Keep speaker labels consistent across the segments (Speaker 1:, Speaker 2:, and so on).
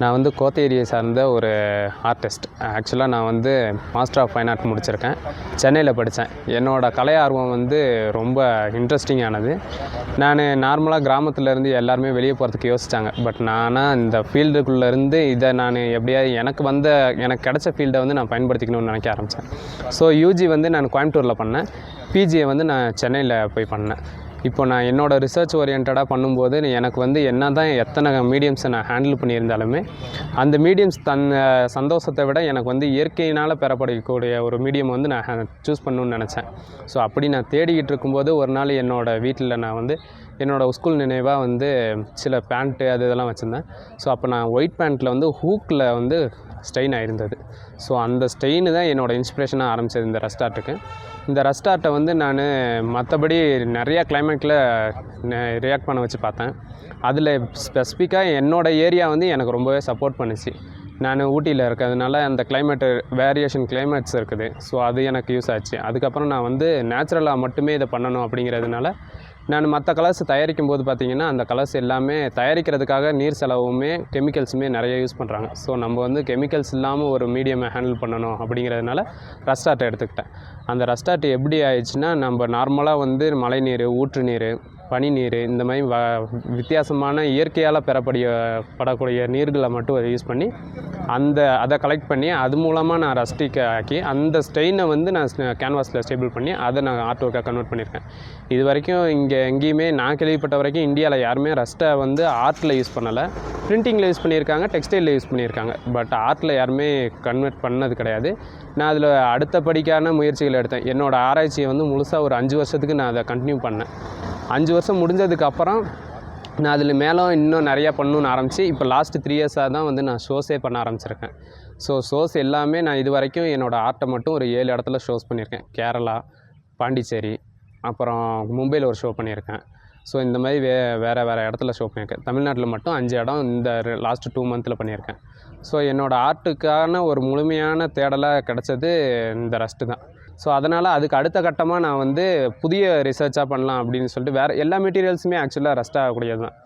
Speaker 1: நான் வந்து கோத்தேரியை சார்ந்த ஒரு ஆர்டிஸ்ட் ஆக்சுவலாக நான் வந்து மாஸ்டர் ஆஃப் ஃபைன் ஆர்ட் முடிச்சிருக்கேன். சென்னையில் படித்தேன் என்னோடய கலை ஆர்வம் வந்து ரொம்ப இன்ட்ரெஸ்டிங்கானது நான் நார்மலாக கிராமத்துலேருந்து எல்லாருமே வெளியே போகிறதுக்கு யோசித்தாங்க பட் நானாக இந்த ஃபீல்டுக்குள்ளேருந்து இதை நான் எப்படியாவது எனக்கு வந்த எனக்கு கிடச்ச ஃபீல்டை வந்து நான் பயன்படுத்திக்கணும்னு நினைக்க ஆரம்பித்தேன் ஸோ யூஜி வந்து நான் கோயம்புத்தூரில் பண்ணேன். பிஜியை வந்து நான் சென்னையில் போய் பண்ணேன். இப்போ நான் என்னோடய ரிசர்ச் ஓரியன்டாக பண்ணும்போது எனக்கு வந்து என்ன தான் எத்தனை மீடியம்ஸை நான் ஹேண்டில் பண்ணியிருந்தாலுமே அந்த மீடியம்ஸ் தன் சந்தோஷத்தை விட எனக்கு வந்து இயற்கையினால் பெறப்படக்கூடிய ஒரு மீடியம் வந்து நான் சூஸ் பண்ணணும்னு நினச்சேன். ஸோ அப்படி நான் தேடிக்கிட்டு இருக்கும்போது ஒரு நாள் என்னோடய வீட்டில் நான் வந்து என்னோடய ஸ்கூல் நினைவாக வந்து சில பேண்ட்டு அது இதெல்லாம் வச்சுருந்தேன். ஸோ அப்போ நான் ஒயிட் பேண்ட்டில் வந்து ஹூக்கில் வந்து ஸ்டெயின் ஆயிருந்தது. ஸோ அந்த ஸ்டெயின் தான் என்னோடய இன்ஸ்பிரேஷனாக ஆரம்பிச்சது இந்த ரெஸ்டார்ட்டுக்கு இந்த ரெஸ்டார்ட்டை வந்து நான் மற்றபடி நிறையா கிளைமேட்டில் ரியாக்ட் பண்ண வச்சு பார்த்தேன். அதில் ஸ்பெசிஃபிக்காக என்னோடய ஏரியா வந்து எனக்கு ரொம்பவே சப்போர்ட் பண்ணுச்சு. நான் ஊட்டியில் இருக்கிறதுனால அந்த கிளைமேட்டு வேரியேஷன் கிளைமேட்ஸ் இருக்குது. ஸோ அது எனக்கு யூஸ் ஆச்சு. அதுக்கப்புறம் நான் வந்து நேச்சுரலாக மட்டுமே இதை பண்ணணும் அப்படிங்கிறதுனால நான் மற்ற கலர்ஸ் தயாரிக்கும் போது பார்த்திங்கன்னா அந்த கலர்ஸ் எல்லாமே தயாரிக்கிறதுக்காக நீர் செலவுமே கெமிக்கல்ஸுமே நிறைய யூஸ் பண்ணுறாங்க ஸோ நம்ம வந்து கெமிக்கல்ஸ் இல்லாமல் ஒரு மீடியமை ஹேண்டில் பண்ணணும் அப்படிங்கிறதுனால ரஸ்டார்ட்டை எடுத்துக்கிட்டேன். அந்த ரஸ்டார்ட் எப்படி ஆயிடுச்சுன்னா நம்ம நார்மலாக வந்து மழை நீர் ஊற்று நீர் பனி நீர் இந்த மாதிரி வ வித்தியாசமான இயற்கையால் பெறப்படிய படக்கூடிய நீர்களை மட்டும் அதை யூஸ் பண்ணி அந்த அதை கலெக்ட் பண்ணி அது மூலமாக நான் ரஸ்டிக் ஆக்கி அந்த ஸ்டெயினை வந்து நான் கேன்வாஸில் ஸ்டேபிள் பண்ணி அதை நான் ஆர்ட் ஒர்க்காக கன்வெர்ட் பண்ணியிருக்கேன் இது வரைக்கும் இங்கே எங்கேயுமே நான் கேள்விப்பட்ட வரைக்கும் இந்தியாவில் யாருமே ரஸ்ட்டை வந்து ஆர்ட்டில் யூஸ் பண்ணலை. பிரிண்டிங்கில் யூஸ் பண்ணியிருக்காங்க டெக்ஸ்டைலில் யூஸ் பண்ணியிருக்காங்க பட் ஆர்ட்டில் யாருமே கன்வெர்ட் பண்ணது கிடையாது. நான் அதில் அடுத்தபடிக்கான முயற்சிகள் எடுத்தேன். என்னோடய ஆராய்ச்சியை வந்து முழுசாக ஒரு அஞ்சு வருஷத்துக்கு நான் அதை கண்டினியூ பண்ணேன். அஞ்சு வருஷம் முடிஞ்சதுக்கப்புறம் நான் அதில் மேலும் இன்னும் நிறையா பண்ணணும்னு ஆரம்பித்து இப்போ லாஸ்ட்டு த்ரீ இயர்ஸாக தான் வந்து நான் ஷோஸே பண்ண ஆரம்பிச்சிருக்கேன். ஸோ ஷோஸ் எல்லாமே நான் இது வரைக்கும் என்னோடய ஆர்ட்டை மட்டும் ஒரு ஏழு இடத்துல ஷோஸ் பண்ணியிருக்கேன். கேரளா பாண்டிச்சேரி அப்புறம் மும்பையில் ஒரு ஷோ பண்ணியிருக்கேன். ஸோ இந்த மாதிரி வே வேறு வேறு இடத்துல ஷோ பண்ணியிருக்கேன். தமிழ்நாட்டில் மட்டும் அஞ்சு இடம் இந்த லாஸ்ட்டு டூ மந்தில் பண்ணியிருக்கேன். ஸோ என்னோடய ஆர்ட்டுக்கான ஒரு முழுமையான தேடலாக கிடச்சது இந்த ரஸ்ட்டு தான். ஸோ அதனால் அதுக்கு அடுத்த கட்டமாக நான் வந்து புதிய ரிசர்ச்சாக பண்ணலாம் அப்படின்னு சொல்லிட்டு வேறு எல்லா மெட்டீரியல்ஸுமே ஆக்சுவலாக ரஸ்ட் ஆகக்கூடியது தான்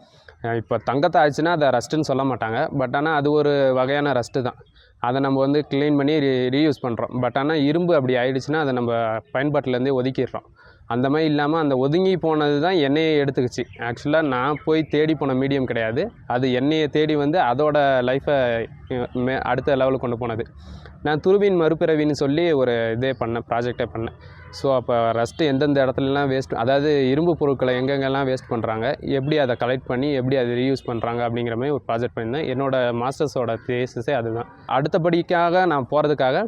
Speaker 1: இப்போ தங்கத்தை ஆச்சுன்னா அதை ரஸ்ட்டுன்னு சொல்ல மாட்டாங்க. பட் ஆனால் அது ஒரு வகையான ரஸ்ட்டு தான். அதை நம்ம வந்து க்ளீன் பண்ணி ரீ ரீயூஸ் பண்ணுறோம் பட் ஆனால் இரும்பு அப்படி ஆயிடுச்சுன்னா அதை நம்ம பயன்பாட்டிலேருந்தே ஒதுக்கிடுறோம். அந்த மாதிரி இல்லாமல் அந்த ஒதுங்கி போனது தான் எண்ணெயை எடுத்துக்கிச்சு. ஆக்சுவலாக நான் போய் தேடி போன மீடியம் கிடையாது. அது எண்ணெயை தேடி வந்து அதோட லைஃப்பை மே அடுத்த லெவலுக்கு கொண்டு போனது. நான் துருவின் மறுபிறவின்னு சொல்லி ஒரு இதே பண்ணேன் ப்ராஜெக்டே பண்ணேன். ஸோ அப்போ ரஸ்ட்டு எந்தெந்த இடத்துலலாம் வேஸ்ட் அதாவது இரும்பு பொருட்களை எங்கெங்கெல்லாம் வேஸ்ட் பண்ணுறாங்க எப்படி அதை கலெக்ட் பண்ணி எப்படி அதை ரீயூஸ் பண்ணுறாங்க அப்படிங்கிற மாதிரி ஒரு ப்ராஜெக்ட் பண்ணியிருந்தேன். என்னோடய மாஸ்டர்ஸோட தேசஸே அதுதான். அடுத்தபடிக்காக நான் போகிறதுக்காக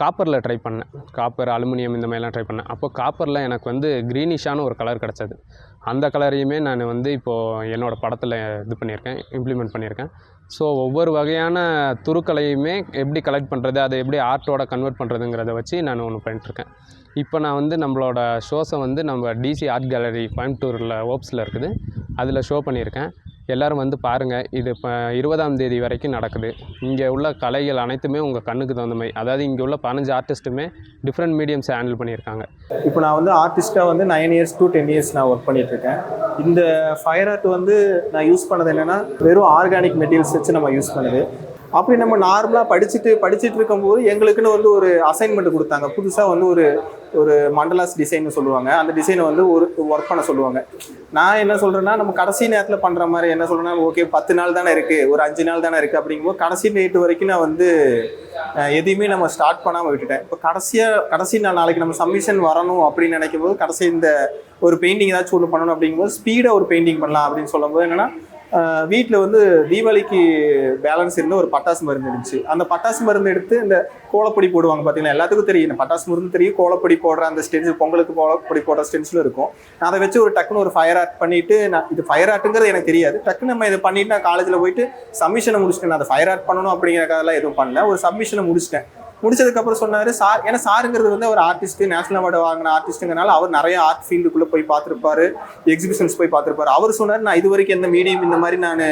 Speaker 1: காப்பரில் ட்ரை பண்ணேன். காப்பர் அலுமினியம் இந்த மாதிரிலாம் ட்ரை பண்ணேன். அப்போ காப்பரில் எனக்கு வந்து க்ரீனிஷான ஒரு கலர் கிடச்சது. அந்த கலரையுமே நான் வந்து இப்போது என்னோடய படத்தில் இது பண்ணியிருக்கேன் இம்ப்ளிமெண்ட் பண்ணியிருக்கேன். ஸோ ஒவ்வொரு வகையான துருக்களையுமே எப்படி கலெக்ட் பண்ணுறது அதை எப்படி ஆர்ட்டோட கன்வெர்ட் பண்ணுறதுங்கிறத வச்சு நான் ஒன்று பண்ணிட்டுருக்கேன். இப்போ நான் வந்து நம்மளோட ஷோஸை வந்து நம்ம டிசி ஆர்ட் கேலரி கோயம்புத்தூரில் ஓப்ஸில் இருக்குது. அதில் ஷோ பண்ணியிருக்கேன். எல்லோரும் வந்து பாருங்கள் இது இப்போ இருபதாம் தேதி வரைக்கும் நடக்குது. இங்கே உள்ள கலைகள் அனைத்துமே உங்கள் கண்ணுக்கு தகுந்த மாதிரி. அதாவது இங்கே உள்ள பதினஞ்சு ஆர்டிஸ்ட்டுமே டிஃப்ரெண்ட் மீடியம்ஸ் ஹேண்டில் பண்ணியிருக்காங்க.
Speaker 2: இப்போ நான் வந்து ஆர்டிஸ்ட்டாக வந்து nine years to ten years நான் ஒர்க் பண்ணிகிட்ருக்கேன் இந்த ஃபயர் ஆர்ட் வந்து நான் யூஸ் பண்ணது என்னென்னா வெறும் ஆர்கானிக் மெட்டீரியல்ஸ் வச்சு நம்ம யூஸ் பண்ணுது. அப்படி நம்ம நார்மலாக படிச்சுட்டு படிச்சுட்டு இருக்கும்போது எங்களுக்குன்னு வந்து ஒரு அசைன்மெண்ட் கொடுத்தாங்க. புதுசாக வந்து ஒரு ஒரு மண்டலாஸ் டிசைன் சொல்லுவாங்க. அந்த டிசைனை வந்து ஒரு ஒர்க் பண்ண சொல்லுவாங்க. நான் என்ன சொல்கிறேன்னா நம்ம கடைசி நேரத்தில் பண்ணுற மாதிரி என்ன சொல்கிறேன்னா ஓகே பத்து நாள் தானே இருக்குது ஒரு அஞ்சு நாள் தானே இருக்குது அப்படிங்கும்போது கடைசி டேட் வரைக்கும் நான் வந்து எதையுமே நம்ம ஸ்டார்ட் பண்ணாமல் விட்டுட்டேன். இப்போ கடைசியாக கடைசி நாள் நாளைக்கு நம்ம சப்மிஷன் வரணும் அப்படின்னு நினைக்கும் போது கடைசி இந்த ஒரு பெயிண்டிங் ஏதாச்சும் ஒன்று பண்ணணும் அப்படிங்கும்போது ஸ்பீடாக ஒரு பெயிண்டிங் பண்ணலாம் அப்படின்னு சொல்லும்போது என்னென்னா வீட்டில் வந்து தீபாவளிக்கு பேலன்ஸ் இருந்த ஒரு பட்டாசு மருந்து இருந்துச்சு. அந்த பட்டாசு மருந்து எடுத்து இந்த கோலப்பொடி போடுவாங்க பார்த்தீங்கன்னா எல்லாத்துக்கும் தெரியும். இந்த பட்டாசு மருந்து தெரியும் கோலப்பொடி போடுற அந்த ஸ்டென்சில் பொங்கலுக்கு கோலப்பொடி போடுற ஸ்டென்சில் இருக்கும். நான் அதை வச்சு ஒரு டக்குன்னு ஒரு ஃபயர் ஆர்ட் பண்ணிட்டு நான் இது ஃபயர் ஆர்ட்டுங்கிறது எனக்கு தெரியாது. டக்குன்னு நம்ம இதை பண்ணிட்டு நான் காலேஜில் போயிட்டு சப்மிஷனை முடிச்சிட்டேன். நான் அதை ஃபயர் ஆர்ட் பண்ணணும் அப்படிங்கிறக்காகலாம் எதுவும் பண்ணல. ஒரு சப்மிஷனை முடிச்சிட்டேன். முடிச்சதுக்கப்புறம் சொன்னார் சார் ஏன்னா சாருங்கிறது வந்து ஒரு ஆர்டிஸ்ட் நேஷனல் அவார்டு வாங்கின ஆர்டிஸ்ட்டுங்கிறனால அவர் நிறைய ஆர்ட் ஃபீல்டுக்குள்ளே போய் பார்த்துருப்பாரு எக்ஸிபிஷன்ஸ் போய் பார்த்துருப்பாரு. அவர் சொன்னார் நான் இது வரைக்கும் எந்த மீடியம் இந்த மாதிரி நான்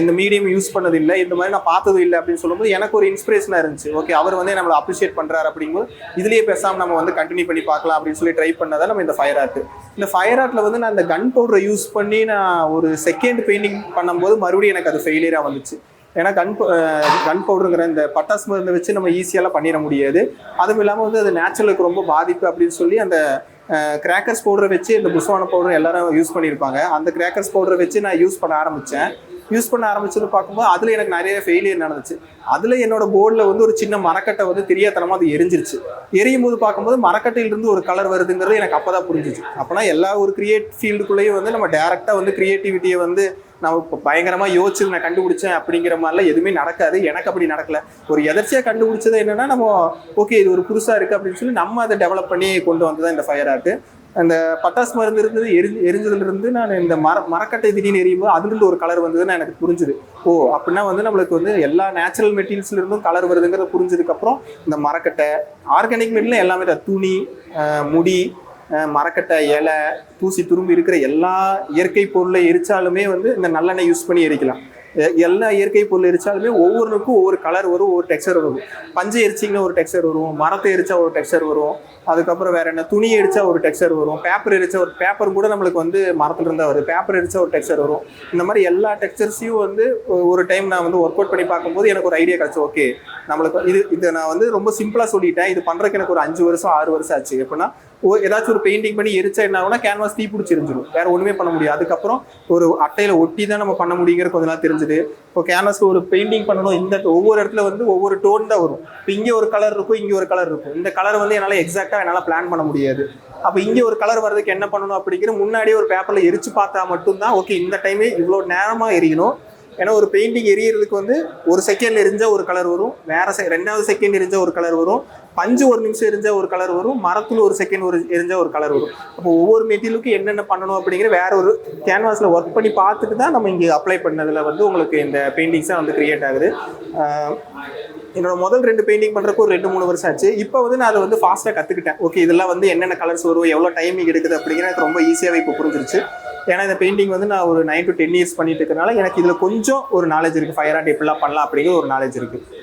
Speaker 2: இந்த மீடியம் யூஸ் பண்ணது இல்லை இந்த மாதிரி நான் பார்த்ததும் இல்லை அப்படின்னு சொல்லும்போது எனக்கு ஒரு இன்ஸ்பிரேஷனாக இருந்துச்சு. ஓகே அவர் வந்து நம்மளை அப்ரிஷியேட் பண்ணுறாரு அப்படிங்கும்போது இதுலேயே பேசாமல் நம்ம வந்து கண்டினியூ பண்ணி பார்க்கலாம் அப்படின்னு சொல்லி ட்ரை பண்ணதான் நம்ம இந்த ஃபயர் ஆர்ட் இந்த ஃபயர் ஆர்ட்டில் வந்து நான் இந்த கன் பவுடரை யூஸ் பண்ணி நான் ஒரு செகண்ட் பெயிண்டிங் பண்ணும்போது மறுபடியும் எனக்கு அது ஃபெயிலியராக வந்துச்சு. ஏன்னா கன் கன் பவுடருங்கிற இந்த பட்டாசு மருந்தை வச்சு நம்ம ஈஸியாலாம் பண்ணிட முடியாது. அதுவும் இல்லாமல் வந்து அது நேச்சுரலுக்கு ரொம்ப பாதிப்பு அப்படின்னு சொல்லி அந்த கிராக்கர்ஸ் பவுடரை வச்சு இந்த புஸ்வான பவுடர் எல்லாரும் யூஸ் பண்ணியிருப்பாங்க. அந்த கிராக்கர்ஸ் பவுடரை வச்சு நான் யூஸ் பண்ண ஆரம்பித்தேன் யூஸ் பண்ண ஆரம்பிச்சது பார்க்கும்போது அதில் எனக்கு நிறைய ஃபெயிலியர் நடந்துச்சு. அதில் என்னோட போர்டில் வந்து ஒரு சின்ன மரக்கட்டை வந்து தெரியாதனமாக அது எரிஞ்சிருச்சு. எரியும் போது பார்க்கும்போது மரக்கட்டையிலிருந்து ஒரு கலர் வருதுங்கிறது எனக்கு அப்போ தான் புரிஞ்சிச்சு. அப்போனா எல்லா ஒரு கிரியேட் ஃபீல்டுக்குள்ளேயும் வந்து நம்ம டேரெக்டாக வந்து கிரியேட்டிவிட்டியை வந்து நான் இப்போ பயங்கரமாக யோசிச்சு நான் கண்டுபிடிச்சேன் அப்படிங்கிற மாதிரிலாம் எதுவுமே நடக்காது. எனக்கு அப்படி நடக்கல. ஒரு எதர்ச்சியாக கண்டுபிடிச்சது என்னன்னா நம்ம ஓகே இது ஒரு புதுசாக இருக்குது அப்படின்னு சொல்லி நம்ம அதை டெவலப் பண்ணி கொண்டு வந்தது இந்த ஃபயர் ஆர்ட்டு அந்த பட்டாசு மருந்து இருந்தது எரிஞ்சு எரிஞ்சதுலேருந்து நான் இந்த மர மரக்கட்டை திடீர்னு எரியும் போது அதுலேருந்து ஒரு கலர் வந்ததுன்னு எனக்கு புரிஞ்சுது. ஓ அப்படின்னா வந்து நம்மளுக்கு வந்து எல்லா நேச்சுரல் மெட்டீரியல்ஸ்லேருந்தும் கலர் வருதுங்கிறத புரிஞ்சதுக்கப்புறம் இந்த மரக்கட்டை ஆர்கானிக் மெட்டீரியல் எல்லாமே துணி முடி மரக்கட்டை இலை தூசி துரும்பு இருக்கிற எல்லா இயற்கை பொருளை எரிச்சாலுமே வந்து இந்த நல்லெண்ணெய் யூஸ் பண்ணி எரிக்கலாம். எ- எல்லா இயற்கை பொருள் எரிச்சாலுமே ஒவ்வொருக்கும் ஒவ்வொரு கலர் வரும் ஒவ்வொரு டெக்ஸ்சர் வரும். பஞ்சு எரிச்சிங்கன்னா ஒரு டெக்ஸ்சர் வரும் மரத்தை எரிச்சா ஒரு டெக்ஸ்சர் வரும் அதுக்கப்புறம் வேற என்ன துணி எரிச்சா ஒரு டெக்ஸ்சர் வரும் பேப்பர் எரிச்சா ஒரு பேப்பர் கூட நம்மளுக்கு வந்து மரத்துல இருந்தா வருது. பேப்பர் எரிச்சா ஒரு டெக்ஸ்சர் வரும். இந்த மாதிரி எல்லா டெக்ஸ்சர்ஸையும் வந்து ஒரு டைம் நான் வந்து ஒர்க் அவுட் பண்ணி பார்க்கும்போது எனக்கு ஒரு ஐடியா கிடைச்சு ஓகே நம்மளுக்கு இது இதை நான் வந்து ரொம்ப சிம்பிளா சொல்லிட்டேன். இது பண்றதுக்கு எனக்கு ஒரு அஞ்சு வருஷம் ஆறு வருஷம் ஆச்சு. எப்படின்னா ஏதாச்சும் ஒரு பெயிண்டிங் பண்ணி எரிச்சா என்ன ஆகும்னா கேன்வாஸ் தீ பிடிச்சிருந்துடும் வேற ஒன்றுமே பண்ண முடியாது. அதுக்கப்புறம் ஒரு அட்டையில் ஒட்டி தான் நம்ம பண்ண முடியுங்கிற கொஞ்ச நாள் தெரிஞ்சுது. இப்போ கேன்வாஸ்க்கு ஒரு பெயிண்டிங் பண்ணணும் இந்த ஒவ்வொரு இடத்துல வந்து ஒவ்வொரு டோன் தான் வரும். இப்போ இங்கே ஒரு கலர் இருக்கும் இங்கே ஒரு கலர் இருக்கும். இந்த கலர் வந்து என்னால் எக்ஸாக்டாக என்னால் பிளான் பண்ண முடியாது. அப்போ இங்கே ஒரு கலர் வர்றதுக்கு என்ன பண்ணணும் அப்படிங்கிற முன்னாடியே ஒரு பேப்பரில் எரிச்சு பார்த்தா மட்டும்தான் ஓகே இந்த டைமே இவ்வளோ நேரமாக எரியணும். ஏன்னா ஒரு பெயிண்டிங் எரியறதுக்கு வந்து ஒரு செகண்ட் எரிஞ்சால் ஒரு கலர் வரும். வேற செ ரெண்டாவது செகண்ட் எரிஞ்சால் ஒரு கலர் வரும். பஞ்சு ஒரு நிமிஷம் எரிஞ்சால் ஒரு கலர் வரும் மரத்தில் ஒரு செகண்ட் ஒரு எரிஞ்சால் ஒரு கலர் வரும். அப்போ ஒவ்வொரு மெட்டீரியலுக்கும் என்னென்ன பண்ணணும் அப்படிங்கிற வேற ஒரு கேன்வாஸில் ஒர்க் பண்ணி பார்த்துட்டு தான் நம்ம இங்கே அப்ளை பண்ணதில் வந்து உங்களுக்கு இந்த பெயிண்டிங்ஸாக வந்து கிரியேட் ஆகுது. என்னோட முதல் ரெண்டு பெயிண்டிங் பண்ணுறக்கு ஒரு ரெண்டு மூணு வருஷம் ஆச்சு. இப்போ வந்து நான் அதை வந்து ஃபாஸ்ட்டாக கற்றுக்கிட்டேன் ஓகே இதெல்லாம் வந்து என்னென்ன கலர்ஸ் வரும் எவ்வளோ டைமிங் எடுக்குது அப்படிங்கிற எனக்கு ரொம்ப ஈஸியாகவே இப்போ புரிஞ்சிருச்சு. ஏன்னா இந்த பெயிண்டிங் வந்து நான் ஒரு நைன் டு டென் இயர்ஸ் பண்ணிட்டு இருக்கனால எனக்கு இதில் கொஞ்சம் ஒரு நாலேஜ் இருக்குது ஃபயர் ஆர்ட் எப்படிலாம் பண்ணலாம் அப்படிங்கிற ஒரு நாலேஜ் இருக்குது